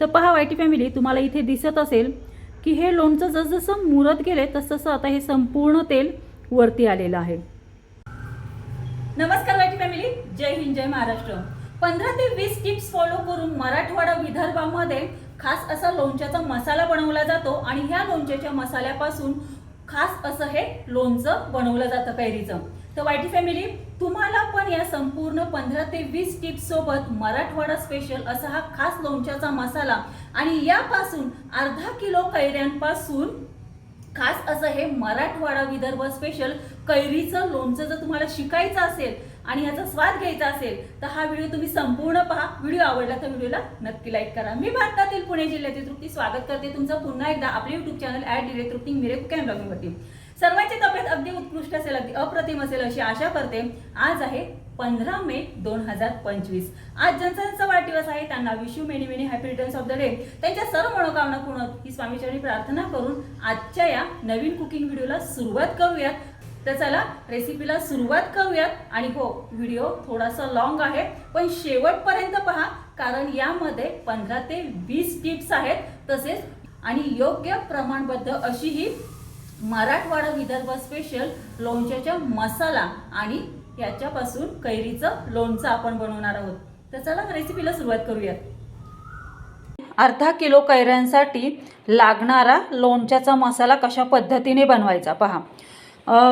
तर पहा YT family तुम्हाला इथे दिसत असेल की हे लोणचं जसजसं मुरत गेले तसतसं आता हे संपूर्ण तेल वरती आलेलं आहे. नमस्कार वायटी फॅमिली जय हिंद जय महाराष्ट्र. पंधरा ते वीस टिप्स फॉलो करून मराठवाडा विदर्भामध्ये खास असा लोणच्याचा मसाला बनवला जातो आणि ह्या लोणच्याच्या मसाल्यापासून खास असं हे लोणचं बनवलं जातं कैरीचं. तर वायटी फॅमिली तुम्हाला पण या संपूर्ण पंधरा ते वीस टिप्स सोबत मराठवाडा स्पेशल असा हा खास लोणच्याचा मसाला आणि यापासून अर्धा किलो कैऱ्यांपासून खास असं हे मराठवाडा विदर्भ स्पेशल कैरीचं लोणचं जर तुम्हाला शिकायचं असेल आणि याचा स्वाद घ्यायचा असेल तर हा व्हिडिओ तुम्ही संपूर्ण पहा. व्हिडिओ आवडला तर व्हिडिओला नक्की लाईक करा. मी भारतातील पुणे जिल्ह्यातील तृप्ती स्वागत करते. तुमचं पुन्हा एकदा आपले युट्यूब चॅनल ॲट डिले तृप्ती मिरे कॅन ब्लॉगिंगवरती सर्वांची तब्येत अगदी उत्कृष्ट असेल अगदी अप्रतिम असेल अशी आशा करते. आज आहे पंधरा मे दोन हजार पंचवीस. आज ज्यांचा ज्यांचा वाढदिवस आहे त्यांना wish you many many happy returns of the day त्यांच्या सर्व मनोकामना पूर्ण ही स्वामीचरणी प्रार्थना करून आजच्या या नवीन कुकिंग व्हिडिओला सुरुवात करूयात. तर चला रेसिपीला सुरुवात करूयात. आणि हो व्हिडिओ थोडासा लॉंग आहे पण शेवटपर्यंत पहा कारण यामध्ये पंधरा ते वीस टिप्स आहेत. तसेच आणि योग्य प्रमाणबद्ध अशी ही मराठवाडा विदर्भ स्पेशल लोणच्याच्या मसाला आणि याच्यापासून कैरीचं लोणचं आपण बनवणार आहोत. तर चला रेसिपीला सुरुवात करूयात. अर्धा किलो कैऱ्यांसाठी लागणारा लोणच्याचा मसाला कशा पद्धतीने बनवायचा पहा.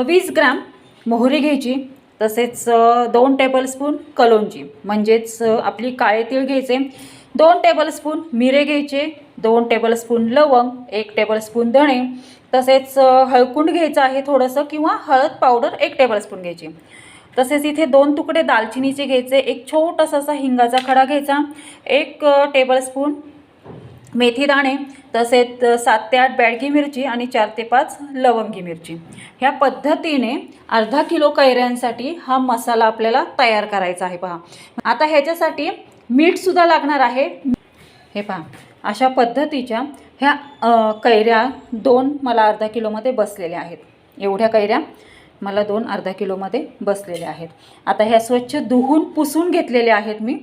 वीस ग्रॅम मोहरी घ्यायची तसेच दोन टेबलस्पून कलोंजी म्हणजेच आपली काळे तीळ घ्यायचे दोन टेबलस्पून मिरे घ्यायचे दोन टेबलस्पून लवंग एक टेबलस्पून धणे तसेच हळकुंड घ्यायचं आहे थोडंसं किंवा हळद पावडर एक टेबलस्पून घ्यायची. तसेच इथे दोन तुकडे दालचिनीचे घ्यायचे एक छोटासा असा हिंगाचा खडा घ्यायचा एक टेबलस्पून मेथी दाणे तसेच सात ते आठ बॅडगी मिरची आणि चार ते पाच लवंगी मिरची. ह्या पद्धतीने अर्धा किलो कैऱ्यांसाठी हा मसाला आपल्याला तयार करायचा आहे पहा. आता ह्याच्यासाठी मीठसुद्धा लागणार आहे. हे पहा अशा पद्धतीच्या ह्या कैऱ्या दोन मला अर्धा किलोमध्ये बसलेल्या आहेत. एवढ्या कैऱ्या मला दोन अर्धा किलोमध्ये बसलेल्या आहेत. आता ह्या स्वच्छ धुवून पुसून घेतलेल्या आहेत मी.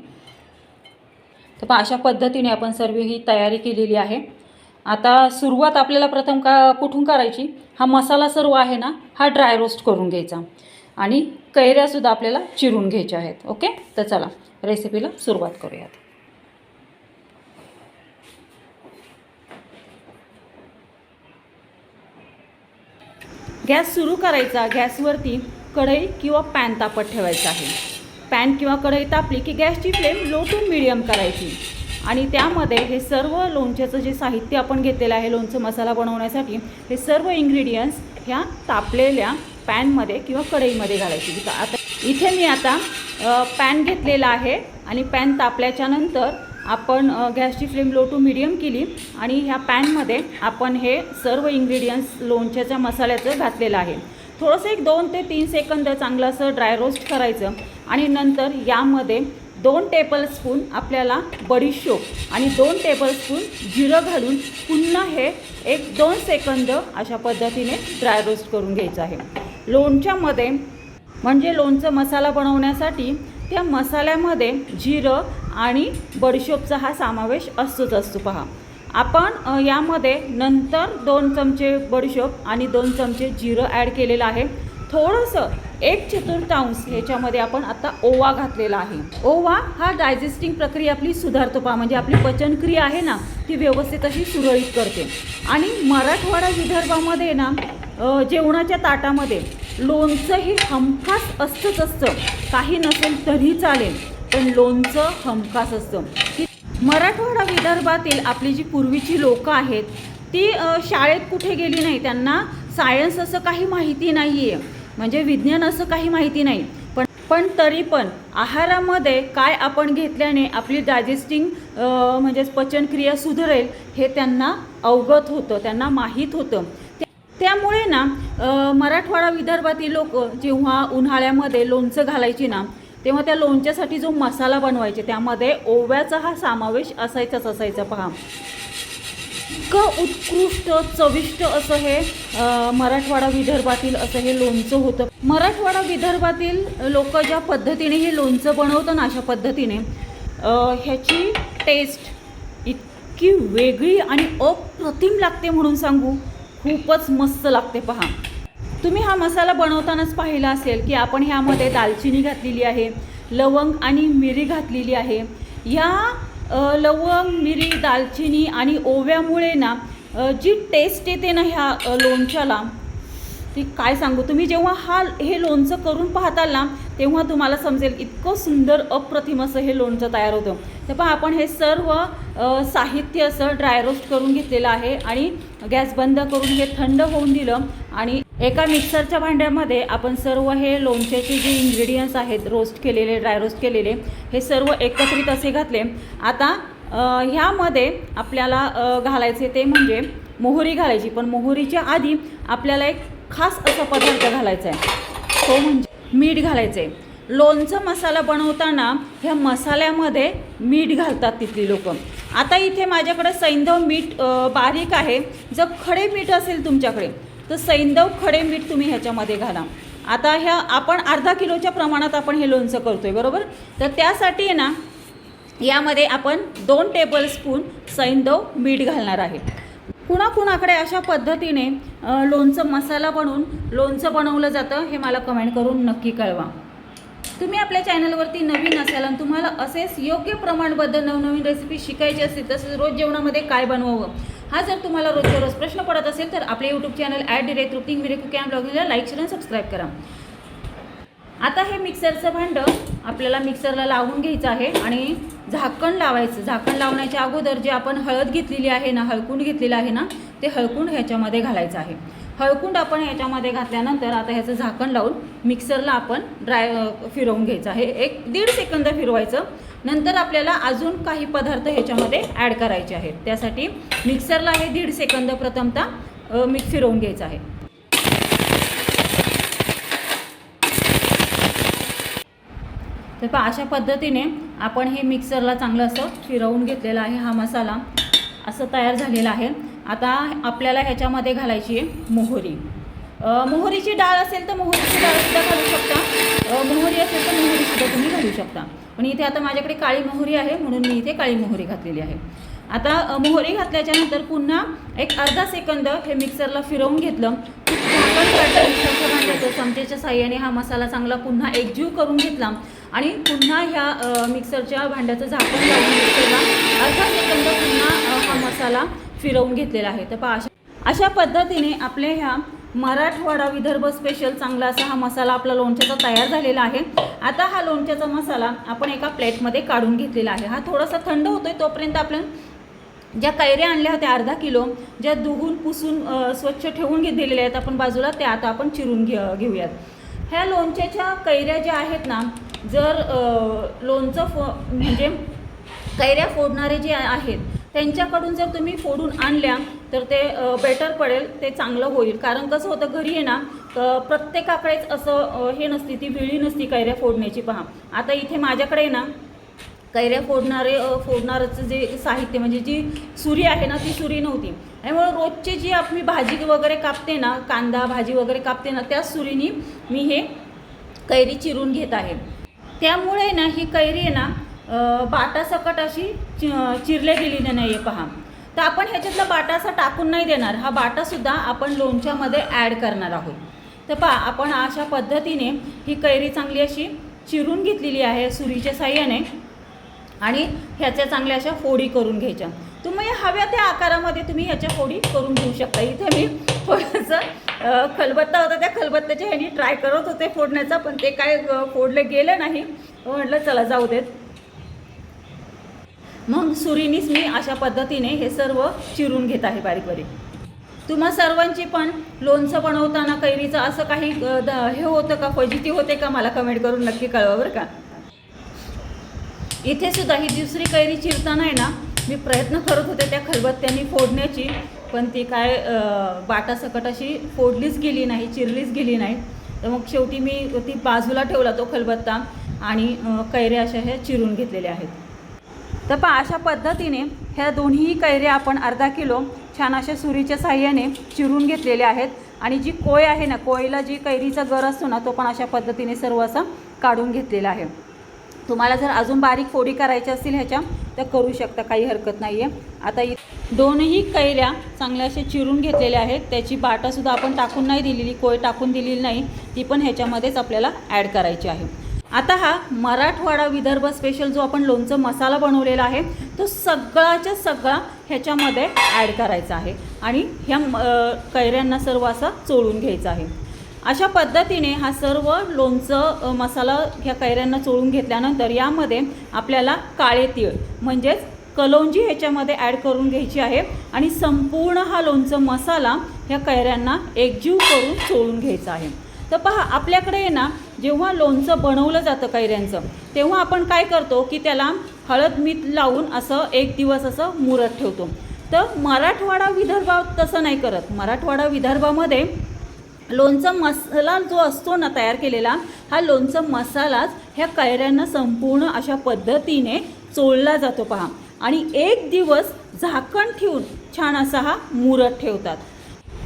तर अशा पद्धतीने आपण सर्व ही तयारी केलेली आहे. आता सुरुवात आपल्याला प्रथम का कुठून करायची? हा मसाला सर्व आहे ना हा ड्राय रोस्ट करून घ्यायचा. आणि कैऱ्यासुद्धा आपल्याला चिरून घ्यायच्या आहेत. ओके? तर चला रेसिपीला सुरुवात करूयात. गॅस सुरू करायचा गॅसवरती कढई किंवा पॅन तापत ठेवायचा आहे. पॅन किंवा कढई तापली की गॅसची फ्लेम लो टू मिडियम करायची. आणि त्यामध्ये हे सर्व लोणच्याचं जे साहित्य आपण घेतलेलं आहे लोणचं मसाला बनवण्यासाठी हे सर्व इन्ग्रेडियंट्स ह्या तापलेल्या पॅनमध्ये किंवा कढईमध्ये घालायची. आता इथे मी आता पॅन घेतलेला आहे आणि पॅन तापल्याच्यानंतर आपण गॅसची फ्लेम लो टू मिडियम केली आणि ह्या पॅनमध्ये आपण हे सर्व इंग्रेडियंट्स लोणच्याच्या मसाल्याचं घातलेलं आहे. थोडंसं एक दोन ते तीन सेकंद चांगलं असं ड्राय रोस्ट करायचं आणि नंतर यामध्ये दोन टेबलस्पून आपल्याला बडीशोप आणि दोन टेबलस्पून जिरं घालून पुन्हा हे एक दोन सेकंद अशा पद्धतीने ड्राय रोस्ट करून घ्यायचं आहे. लोणच्यामध्ये म्हणजे लोणचं मसाला बनवण्यासाठी त्या मसाल्यामध्ये जिरं आणि बडीशोपचा हा समावेश असतोच असतो. पहा. आपण यामध्ये नंतर दोन चमचे बडीशोप आणि दोन चमचे जिरं ॲड केलेलं आहे. थोडंसं एक चतुर्थांश ह्याच्यामध्ये आपण आता ओवा घातलेला आहे. ओवा हा डायजेस्टिंग प्रक्रिया आपली सुधारतो. पहा म्हणजे आपली पचनक्रिया आहे ना ती व्यवस्थित अशी सुरळीत करते. आणि मराठवाडा विदर्भामध्ये ना जेवणाच्या ताटामध्ये लोणचं हे हमखास असतंच असतं. काही नसेल तरी चालेल. पण लोणचं हमखास असतं. की मराठवाडा विदर्भातील आपली जी पूर्वीची लोकं आहेत ती शाळेत कुठे गेली नाही त्यांना सायन्स असं काही माहिती नाही आहे म्हणजे विज्ञान असं काही माहिती नाही. पण पण तरी पण आहारामध्ये काय आपण घेतल्याने आपली डायजेस्टिंग म्हणजेच पचनक्रिया सुधारेल हे त्यांना अवगत होतं त्यांना माहीत होतं. त्या- त्यामुळे ना मराठवाडा विदर्भातील लोक जेव्हा उन्हाळ्यामध्ये लोणचं घालायची ना तेव्हा त्या लोणच्यासाठी जो मसाला बनवायचे त्यामध्ये ओव्याचा हा समावेश असायचाच असायचा पहा. इतकं उत्कृष्ट चविष्ट असं हे मराठवाडा विदर्भातील असं हे लोणचं होतं. मराठवाडा विदर्भातील लोक ज्या पद्धतीने हे लोणचं बनवतं ना अशा पद्धतीने ह्याची टेस्ट इतकी वेगळी आणि अप्रतिम लागते म्हणून सांगू. खूपच मस्त लागते पहा. तुम्ही हा मसाला बनवतानाच पाहिला असेल की आपण ह्यामध्ये दालचिनी घातलेली आहे लवंग आणि मिरी घातलेली आहे. या लवंग मिरी दालचिनी आणि ओव्यामुळे ना जी टेस्ट येते ना ह्या लोणच्याला ती काय सांगू? तुम्ही जेव्हा हा हे लोणचं करून पाहताल ना तेव्हा तुम्हाला समजेल इतकं सुंदर अप्रतिम असं हे लोणचं तयार होतं. तर पहा आपण हे सर्व साहित्य असं ड्राय रोस्ट करून घेतलेलं आहे आणि गॅस बंद करून हे थंड होऊन दिलं आणि एका मिक्सरच्या भांड्यामध्ये आपण सर्व हे लोणच्याचे जे इन्ग्रेडियंट्स आहेत रोस्ट केलेले ड्राय रोस्ट केलेले हे सर्व एकत्रित असे घातले. आता ह्यामध्ये आपल्याला घालायचे ते म्हणजे मोहरी घालायची. पण मोहरीच्या आधी आपल्याला एक खास असा पदार्थ घालायचा आहे. तो म्हणजे मीठ घालायचं आहे लोणचं मसाला बनवताना ह्या मसाल्यामध्ये मीठ घालतात तिथली लोक. आता इथे माझ्याकडे सैंधव मीठ बारीक आहे. जर खडे मीठ असेल तुमच्याकडे तर सैंदव खडे मीठ तुम्ही ह्याच्यामध्ये घाला. आता ह्या आपण अर्धा किलोच्या प्रमाणात आपण हे लोणचं करतो आहे बरोबर? तर त्यासाठी आहे ना यामध्ये आपण दोन टेबलस्पून सैंदव मीठ घालणार आहे. कुणाकुणाकडे अशा पद्धतीने लोणचं मसाला बनवून लोणचं बनवलं जातं हे मला कमेंट करून नक्की कळवा. तुम्ही आपल्या चॅनलवरती नवीन असाल आणि तुम्हाला असेच योग्य प्रमाणबद्ध नवनवीन रेसिपी शिकायची असतील तसंच रोज जेवणामध्ये काय बनवावं हा जर तुम्हाला रोजच्या रोज प्रश्न पडत असेल तर आपले YouTube channel at direct routine Vire cooking ब्लॉगिंगला लाईक शेअर आणि सबस्क्राईब करा. आता हे मिक्सरचं भांडं आपल्याला मिक्सरला लावून घ्यायचं आहे आणि झाकण लावायचं. झाकण लावण्याच्या अगोदर जे आपण हळद घेतलेली आहे ना हळकुंड घेतलेलं आहे ना ते हळकुंड ह्याच्यामध्ये घालायचं आहे. हळकुंड आपण ह्याच्यामध्ये घातल्यानंतर आता ह्याचं झाकण लावून मिक्सरला आपण ड्राय फिरवून घ्यायचं आहे. एक दीड सेकंद फिरवायचं. नंतर आपल्याला अजून काही पदार्थ ह्याच्यामध्ये ॲड करायचे आहेत. त्यासाठी मिक्सरला हे दीड सेकंद प्रथमतः मिक्स फिरवून घ्यायचं आहे. तर पहा अशा पद्धतीने आपण हे मिक्सरला चांगलं असं फिरवून घेतलेलं आहे हा मसाला. असं तयार झालेला आहे. आता आपल्याला ह्याच्यामध्ये घालायची आहे मोहरी. मोहरीची डाळ असेल तर मोहरीची डाळसुद्धा घालू शकता. मोहरी असेल तर मोहरीसुद्धा तुम्ही घालू शकता. पण इथे आता माझ्याकडे काळी मोहरी आहे म्हणून मी इथे काळी मोहरी घातलेली आहे. आता मोहरी घातल्याच्या नंतर पुन्हा एक अर्धा सेकंद हे मिक्सरला फिरवून घेतलं. झाकण भांड्याचं चमच्याच्या साह्याने हा मसाला चांगला पुन्हा एकजीव करून घेतला. आणि पुन्हा ह्या मिक्सरच्या भांड्याचं झाकण लावून मिक्सरला अर्धा सेकंद पुन्हा हा मसाला फिरवून घेतलेला आहे. तर पहा अशा अशा पद्धतीने आपल्या ह्या मराठवाडा विदर्भ स्पेशल चांगला असा हा मसाला आपला लोणच्याचा तयार झालेला आहे. आता हा लोणच्याचा मसाला आपण एका प्लेटमध्ये काढून घेतलेला आहे. हा थोडासा थंड होतोय तोपर्यंत आपण ज्या कैऱ्या आणल्या होत्या अर्धा किलो ज्या धुवून पुसून स्वच्छ ठेवून घे दिलेल्या आहेत आपण बाजूला त्या आता आपण चिरून घे घेऊयात. ह्या लोणच्याच्या कैऱ्या ज्या आहेत ना जर लोणचं फो म्हणजे कैऱ्या फोडणारे जे आहेत त्यांच्याकडून जर तुम्ही फोडून आणल्या तर ते बेटर पडेल ते चांगलं होईल. कारण कसं होतं घरी आहे ना प्रत्येकाकडेच असं हे नसती ती विळी नसती कैऱ्या फोडण्याची. पहा आता इथे माझ्याकडे ना कैऱ्या फोडणारे फोडणारचं जे साहित्य म्हणजे जी सुरी आहे ना ती सुरी नव्हती. त्यामुळे रोजची जी आपली भाजी वगैरे कापते ना कांदा भाजी वगैरे कापते ना त्याच सुरीनी मी हे कैरी चिरून घेत आहे. त्यामुळे ना ही कैरी आहे ना बाटासकट अशी चि- चिरले गेलेली नाही आहे पहा. तर आपण ह्याच्यातला बाटा असा टाकून नाही देणार. हा बाटासुद्धा आपण लोणच्यामध्ये ॲड करणार आहोत. तर पहा आपण अशा पद्धतीने ही कैरी चांगली अशी चिरून घेतलेली आहे सुरीच्या साह्याने आणि ह्याच्या चांगल्या अशा फोडी करून घ्यायच्या. तुम्ही हव्या त्या आकारामध्ये तुम्ही ह्याच्या फोडी करून घेऊ शकता. इथे मी थोडंसं खलबत्ता होता त्या खलबत्त्याच्या ह्यानी ट्राय करत होते फोडण्याचा पण ते काय फोडलं गेलं नाही. म्हटलं चला जाऊ देत. मग सुरीनीच मी अशा पद्धतीने हे सर्व चिरून घेत आहे बारीक बारीक. तुम्हा सर्वांची पण लोणचं बनवताना कैरीचं असं काही द- हे होतं का? फजिती होते का? मला कमेंट करून नक्की कळवा बरं का. इथे सुद्धा ही दुसरी कैरी चिरताना आहे ना मी प्रयत्न करत होते त्या खलबत्त्यांनी फोडण्याची पण ती काय बाटासकट अशी फोडलीच गेली नाही चिरलीच गेली नाही. तर मग शेवटी मी ती बाजूला ठेवला तो खलबत्ता आणि कैरे कैऱ्या अशा ह्या चिरून घेतलेल्या आहेत. तर पहा अशा पद्धतीने ह्या दोन्हीही कैऱ्या आपण अर्धा किलो छान अशा सुरीच्या साह्याने चिरून घेतलेल्या आहेत. आणि जी कोय आहे ना कोयला जी कैरीचा गर असतो ना तो पण अशा पद्धतीने सर्व असा काढून घेतलेला आहे. तुम्हाला जर अजून बारीक फोडी करायच्या असतील ह्याच्या तर करू शकता काही हरकत नाही आहे आता इ दोनही कैऱ्या चांगल्या अशा चिरून घेतलेल्या आहेत. त्याची बाटासुद्धा आपण टाकून नाही दिलेली कोय टाकून दिलेली नाही ती पण ह्याच्यामध्येच आपल्याला ॲड करायची आहे. आता हा मराठवाडा विदर्भ स्पेशल जो आपण लोणचं मसाला बनवलेला आहे तो सगळाच्या सगळा ह्याच्यामध्ये ॲड करायचा आहे. आणि ह्या म- कैऱ्यांना सर्व असा चोळून घ्यायचा आहे. अशा पद्धतीने हा सर्व लोणचं मसाला ह्या कैऱ्यांना चोळून घेतल्यानंतर यामध्ये आपल्याला काळे तीळ म्हणजेच कलौंजी ह्याच्यामध्ये ॲड करून घ्यायची आहे. आणि संपूर्ण हा लोणचं मसाला ह्या कैऱ्यांना एकजीव करून चोळून घ्यायचा आहे. तर पहा आपल्याकडे आहे ना जेव्हा लोणचं बनवलं जातं कैऱ्यांचं तेव्हा आपण काय करतो की त्याला हळद मीठ लावून असं एक दिवस असं मुरत ठेवतो. तर मराठवाडा विदर्भात तसं नाही करत. मराठवाडा विदर्भामध्ये लोणचं मसाला जो असतो ना तयार केलेला हा लोणचं मसालाच ह्या कैऱ्यांना संपूर्ण अशा पद्धतीने चोळला जातो पहा. आणि एक दिवस झाकण ठेवून छान असा हा मुरत ठेवतात.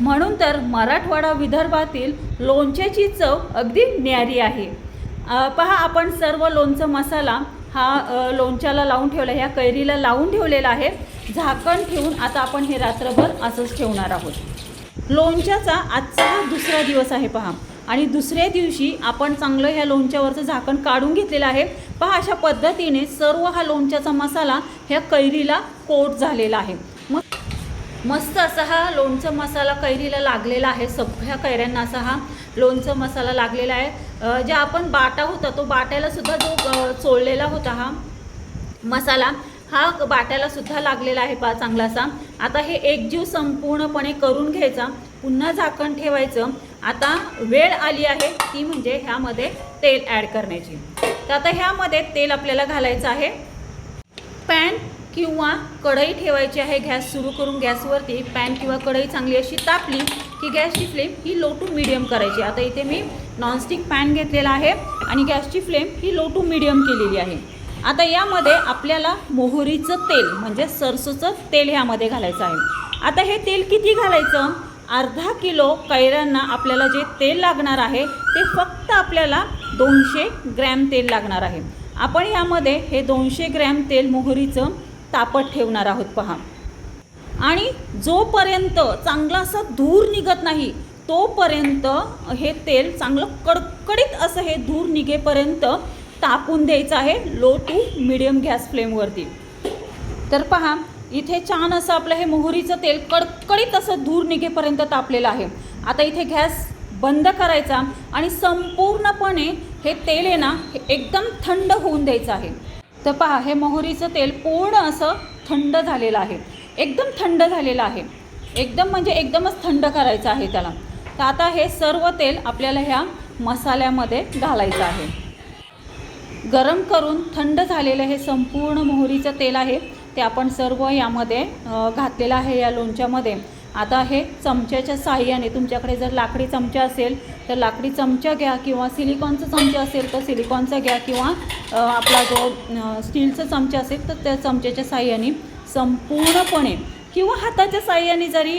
म्हणून तर मराठवाडा विदर्भातील लोणच्याची चव अगदी न्यारी आहे. पहा आपण सर्व लोणचं मसाला हा लोणच्याला लावून ठेवला ह्या कैरीला लावून ठेवलेला आहे. झाकण ठेवून आता आपण हे रात्रभर असंच ठेवणार आहोत. लोणच्याचा आजचा हा दुसरा दिवस आहे पहा. आणि दुसऱ्या दिवशी आपण चांगलं ह्या लोणच्यावरचं झाकण काढून घेतलेलं आहे. पहा अशा पद्धतीने सर्व हा लोणच्याचा मसाला ह्या कैरीला कोट झालेला आहे. मस्त असा हा लोणचं मसाला कैरीला लागलेला आहे सगळ्या कैऱ्यांना असा हा लोणचं मसाला लागलेला आहे. जे आपण बाटा होता तो बाट्याला सुद्धा जो चोळलेला होता हा मसाला हा बाट्याला सुद्धा लागलेला आहे पा चांगलासा. आता हे एकजीव संपूर्णपणे करून घ्यायचा पुन्हा झाकण ठेवायचं. आता वेळ आली आहे ती म्हणजे ह्यामध्ये तेल ॲड करण्याची. तर आता ह्यामध्ये तेल आपल्याला घालायचं आहे. पॅन किंवा कढई ठेवायची आहे गॅस सुरू करून गॅसवरती पॅन किंवा कढई चांगली अशी तापली की गॅसची फ्लेम ही लो टू मिडियम करायची. आता इथे मी नॉनस्टिक पॅन घेतलेला आहे आणि गॅसची फ्लेम ही लो टू मिडियम केलेली आहे. आता यामध्ये आपल्याला मोहरीचं तेल म्हणजे सरसोचं तेल ह्यामध्ये घालायचं आहे. आता हे तेल किती घालायचं? अर्धा किलो कैऱ्यांना आपल्याला जे तेल लागणार आहे ते फक्त आपल्याला दोनशे ग्रॅम तेल लागणार आहे. आपण यामध्ये हे दोनशे ग्रॅम तेल मोहरीचं तापत ठेवणार आहोत पहा. आणि जोपर्यंत चांगला असा धूर निघत नाही तोपर्यंत हे तेल चांगलं कडकडीत असं हे धूर निघेपर्यंत तापून द्यायचं आहे लो टू मिडियम गॅस फ्लेमवरती तर पहा इथे छान असं आपलं हे मोहरीचं तेल कडकडीत असं धूर निघेपर्यंत तापलेलं आहे. आता इथे गॅस बंद करायचा आणि संपूर्णपणे हे तेल आहे ना हे एकदम थंड होऊन द्यायचं आहे. तर पहा हे मोहरीचं तेल पूर्ण असं थंड झालेलं आहे. एकदम थंड झालेलं आहे. एकदम म्हणजे एकदमच थंड करायचं आहे त्याला. तर आता हे सर्व तेल आपल्याला ह्या मसाल्यामध्ये घालायचं आहे. गरम करून थंड झालेलं हे संपूर्ण मोहरीचं तेल आहे ते आपण सर्व यामध्ये घातलेलं आहे या लोणच्यामध्ये. आता हे चमच्याच्या साह्याने तुमच्याकडे जर लाकडी चमचा असेल तर लाकडी चमचा घ्या किंवा सिलिकॉनचा चमचा असेल तर सिलिकॉनचा घ्या किंवा आपला जो स्टीलचा चमचा असेल तर त्या चमच्याच्या साह्याने संपूर्णपणे किंवा हाताच्या साह्याने जरी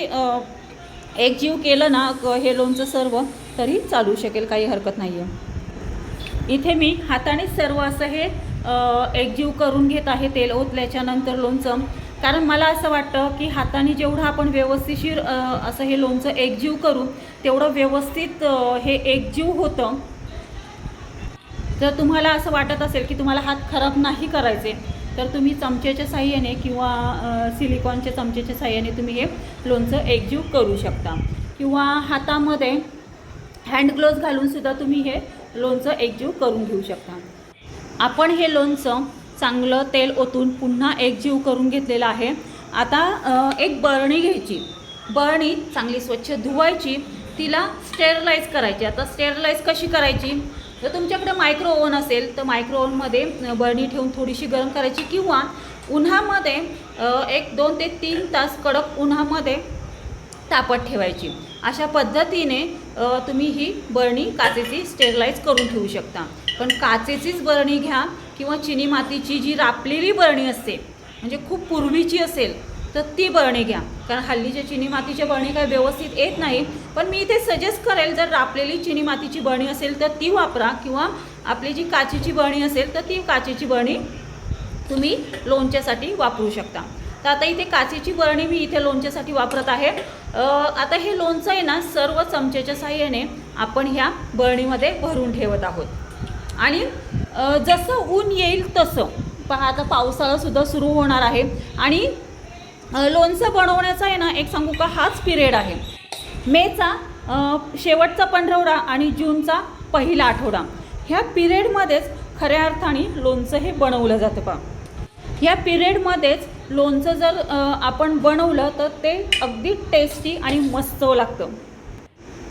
एकजीव केलं ना हे लोणचं सर्व तरी चालू शकेल काही हरकत नाही आहे इथे मी हाताने सर्व असं हे एकजीव करून घेत आहे तेल ओतल्याच्यानंतर लोणचं. कारण मला असं वाटतं की हाताने जेवढं आपण व्यवस्थिशीर असं हे लोणचं एकजीव करू तेवढं व्यवस्थित हे एकजीव होतं. जर तुम्हाला असं वाटत असेल की तुम्हाला हात खराब नाही करायचे तर तुम्ही चमच्याच्या साह्याने किंवा सिलिकॉनच्या चमच्याच्या साह्याने तुम्ही हे लोणचं एकजीव करू शकता. किंवा हातामध्ये हँड ग्लोव्ज घालूनसुद्धा तुम्ही हे लोणचं एकजीव करून घेऊ शकता. आपण हे लोणचं चांगलं तेल ओतून पुन्हा एकजीव करून घेतलेलं आहे. आता एक बरणी घ्यायची. बरणी चांगली स्वच्छ धुवायची. तिला स्टेरलाइज करायची. आता स्टेरलाइज कशी करायची? जर तुमच्याकडे मायक्रो ओव्हन असेल तर मायक्रो ओव्हनमध्ये बरणी ठेवून थोडीशी गरम करायची किंवा उन्हामध्ये एक दोन ते तीन तास कडक उन्हामध्ये तापत ठेवायची. अशा पद्धतीने तुम्ही ही बरणी काचेची स्टेरलाइज करून ठेवू शकता. पण काचेचीच बरणी घ्या. किंवा चिनी मातीची जी रापलेली बरणी असते म्हणजे खूप पूर्वीची असेल तर ती बरणी घ्या. कारण हल्लीच्या चिनी मातीच्या बरणी काही व्यवस्थित येत नाही पण मी इथे सजेस्ट करेल जर रापलेली चिनी मातीची बरणी असेल तर ती वापरा. किंवा आपली जी काचेची बरणी असेल तर ती काचेची बरणी तुम्ही लोणच्यासाठी वापरू शकता. तर आता इथे काचेची बरणी मी इथे लोणच्यासाठी वापरत आहे. आता हे लोणचं आहे ना सर्व चमच्याच्या साह्याने आपण ह्या बरणीमध्ये भरून ठेवत आहोत. आणि जसं ऊन येईल तसं. पहा आता पावसाळासुद्धा सुरू होणार आहे. आणि लोणचं बनवण्याचा आहे ना एक सांगू का हाच पिरियड आहे. मेचा शेवटचा पंधरवडा आणि जूनचा पहिला आठवडा. ह्या पिरियडमध्येच खऱ्या अर्थाने लोणचं हे बनवलं जातं पहा. ह्या पिरियडमध्येच लोणचं जर आपण बनवलं तर ते अगदी टेस्टी आणि मस्त लागतं.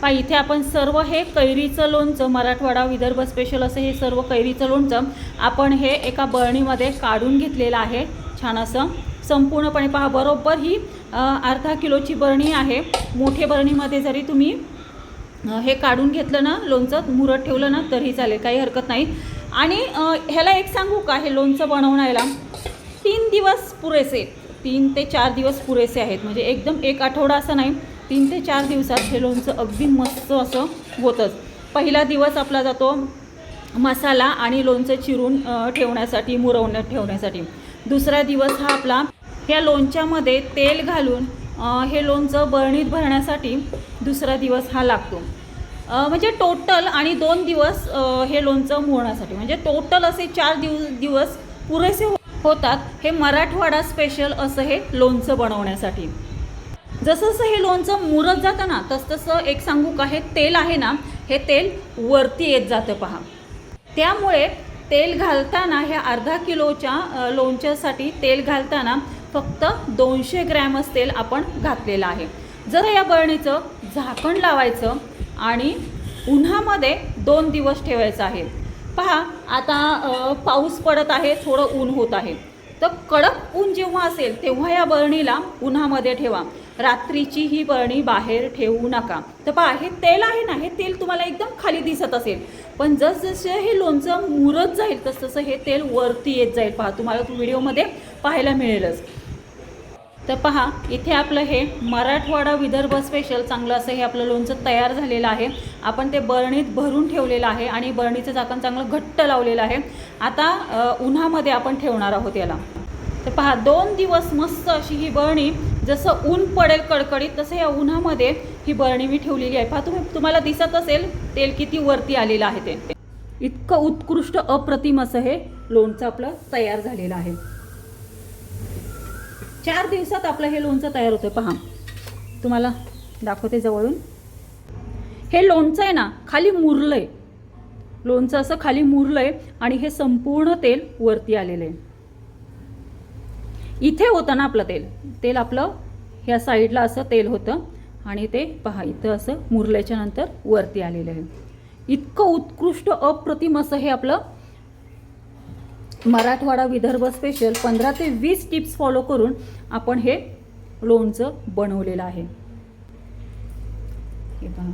पहा इथे आपण सर्व हे कैरीचं लोणचं मराठवाडा विदर्भ स्पेशल असं हे सर्व कैरीचं लोणचं आपण हे एका बरणीमध्ये काढून घेतलेलं आहे. छान असं संपूर्णपणे पहा बरोबर ही अर्धा किलोची बरणी आहे. मोठ्या बरणीमध्ये जरी तुम्ही हे काढून घेतलं ना लोणचं मुरत ठेवलं ना तरी चालेल काही हरकत नाही. आणि ह्याला एक सांगू का हे लोणचं बनवण्याला? तीन दिवस पुरेसे तीन ते चार दिवस पुरेसे आहेत. म्हणजे एकदम एक आठवडा असं नाही. तीन ते चार दिवसात हे लोणचं अगदी मस्त असं होतंच. पहिला दिवस आपला जातो मसाला आणि लोणचं चिरून ठेवण्यासाठी मुरवण्यात ठेवण्यासाठी. दुसरा दिवस हा आपला ह्या लोणच्यामध्ये तेल घालून हे लोणचं बरणीत भरण्यासाठी दुसरा दिवस हा लागतो. म्हणजे टोटल आणि दोन दिवस हे लोणचं मोडण्यासाठी म्हणजे टोटल असे चार दिवस दिवस पुरेसे होतात. हे मराठवाडा स्पेशल असं हे लोणचं बनवण्यासाठी. जसं जसं हे लोणचं मुरत जातं ना तसतसं एक सांगू का हे तेल आहे ना हे तेल वरती येत जातं पहा. त्यामुळे तेल घालताना ह्या अर्धा किलोच्या लोणच्यासाठी तेल घालताना फक्त दोनशे ग्रॅमच तेल आपण घातलेलं आहे. जर या बरणीचं झाकण लावायचं आणि उन्हामध्ये दोन दिवस ठेवायचं आहे. पहा आता पाऊस पडत आहे थोडं ऊन होत आहे. तर कडक ऊन जेव्हा असेल तेव्हा या बरणीला उन्हामध्ये ठेवा. रात्रीची ही बरणी बाहेर ठेवू नका. तर पहा हे तेल आहे ना हे तेल तुम्हाला एकदम खाली दिसत असेल. पण जसजसे हे लोणचं मुरत जाईल तसतसं हे तेल वरती येत जाईल. पहा तुम्हाला व्हिडिओमध्ये पाहायला मिळेलच. तर पहा इथे आपलं हे मराठवाडा विदर्भ स्पेशल चांगलं असं हे आपलं लोणचं तयार झालेलं आहे. आपण ते बरणीत भरून ठेवलेलं आहे आणि बरणीचं झाकण चांगलं घट्ट लावलेलं आहे. आता उन्हामध्ये आपण ठेवणार आहोत याला. तर पहा दोन दिवस मस्त अशी ही बरणी जसं ऊन पडेल कडकडीत तसं या उन्हामध्ये ही बरणी मी ठेवलेली आहे. पहा तुम्ही तुम्हाला दिसत असेल तेल किती वरती आलेलं आहे ते. इतकं उत्कृष्ट अप्रतिम असं हे लोणचं आपलं तयार झालेलं आहे. चार दिवसात आपलं हे लोणचं तयार होतं पहा. तुम्हाला दाखवते जवळून. हे लोणचं आहे ना खाली मुरलं आहे लोणचं असं खाली मुरलं आहे आणि हे संपूर्ण तेल वरती आलेलं आहे. इथे होतं ना आपलं तेल. तेल आपलं ह्या साईडला असं तेल होतं आणि ते पहा इथं असं मुरल्याच्या नंतर वरती आलेलं आहे. इतकं उत्कृष्ट अप्रतिम असं हे आपलं मराठवाडा विदर्भ स्पेशल पंधरा ते वीस टिप्स फॉलो करून आपण हे लोणचं बनवलेलं आहे. हे पहा.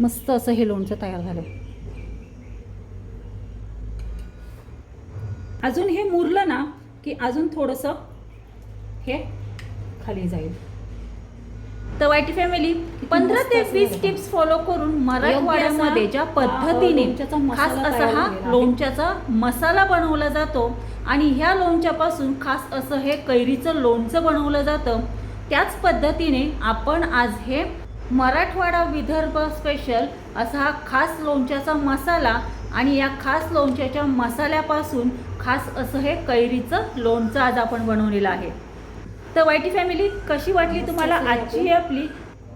मस्त असं हे लोणचं तयार झालं अजून हे मुरलं ना की अजून थोडंसं हे खाली जाईल तर वाईट फॅमिली पंधरा ते वीस टिप्स फॉलो करून मराठवाड्यामध्ये ज्या पद्धतीने खास असा हा. लोणच्याचा मसाला बनवला जातो आणि ह्या लोणच्यापासून खास असं हे कैरीचं लोणचं बनवलं जातं त्याच पद्धतीने आपण आज हे मराठवाडा विदर्भ स्पेशल असा हा खास लोणच्याचा मसाला आणि या खास लोणच्याच्या मसाल्यापासून खास असं हे कैरीचं लोणचं आज आपण बनवलेलं आहे. तर वाईटी फॅमिली कशी वाटली तुम्हाला आजची ही आपली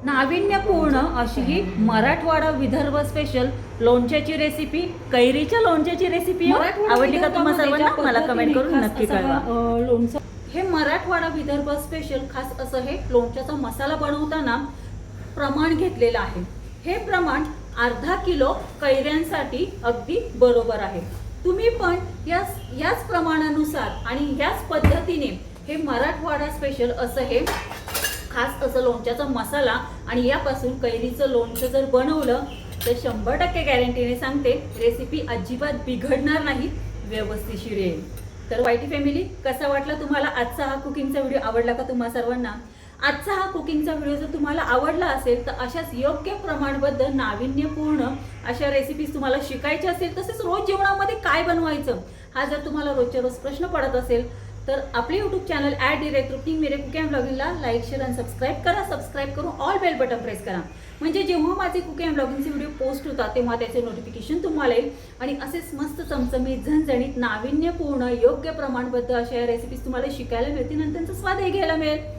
नाविन्यपूर्ण अशी ही मराठवाडा विदर्भ स्पेशल लोणच्याची रेसिपी कैरीच्या लोणच्याची रेसिपी मराठवाडा आवडली का तुम्हाला सर्वांना? मला कमेंट करून नक्की कळवा. हा, लोणचं हे मराठवाडा विदर्भ स्पेशल खास असं हे लोणच्याचा मसाला बनवताना प्रमाण घेतलेलं आहे. हे प्रमाण अर्धा किलो कैऱ्यांसाठी अगदी बरोबर आहे. तुम्ही पण याच याच प्रमाणानुसार आणि याच पद्धतीने हे मराठवाडा स्पेशल असं हे खास असं लोणच्याचा मसाला आणि यापासून कैरीचं लोणचं जर बनवलं तर शंभर टक्के गॅरंटीने सांगते रेसिपी अजिबात बिघडणार नाही व्यवस्थिशीर येईल तर वाईटी फॅमिली कसा वाटला तुम्हाला आजचा हा कुकिंगचा व्हिडिओ आवडला का तुम्हा सर्वांना? आजचा हा कुकिंगचा व्हिडिओ जर तुम्हाला आवडला असेल तर अशाच योग्य प्रमाणबद्ध नाविन्यपूर्ण अशा रेसिपीज तुम्हाला शिकायच्या असेल तसेच रोज जेवणामध्ये काय बनवायचं हा जर तुम्हाला रोजच्या रोज प्रश्न पडत असेल तर आपले YouTube channel at direct cooking मेरे कुकिंग ब्लॉगिंगला लाईक शेअर आणि सबस्क्राईब करा. सबस्क्राईब करून ऑल बेल बटन प्रेस करा. म्हणजे जेव्हा माझे कुकिंग ब्लॉगिंगचे व्हिडिओ पोस्ट होतात तेव्हा त्याचे नोटिफिकेशन तुम्हाला येईल. आणि असेच मस्त चमचमीत झणझणीत नाविन्यपूर्ण योग्य प्रमाणबद्ध अशा या रेसिपीज तुम्हाला शिकायला मिळतील आणि त्यांचा स्वादही घ्यायला मिळेल.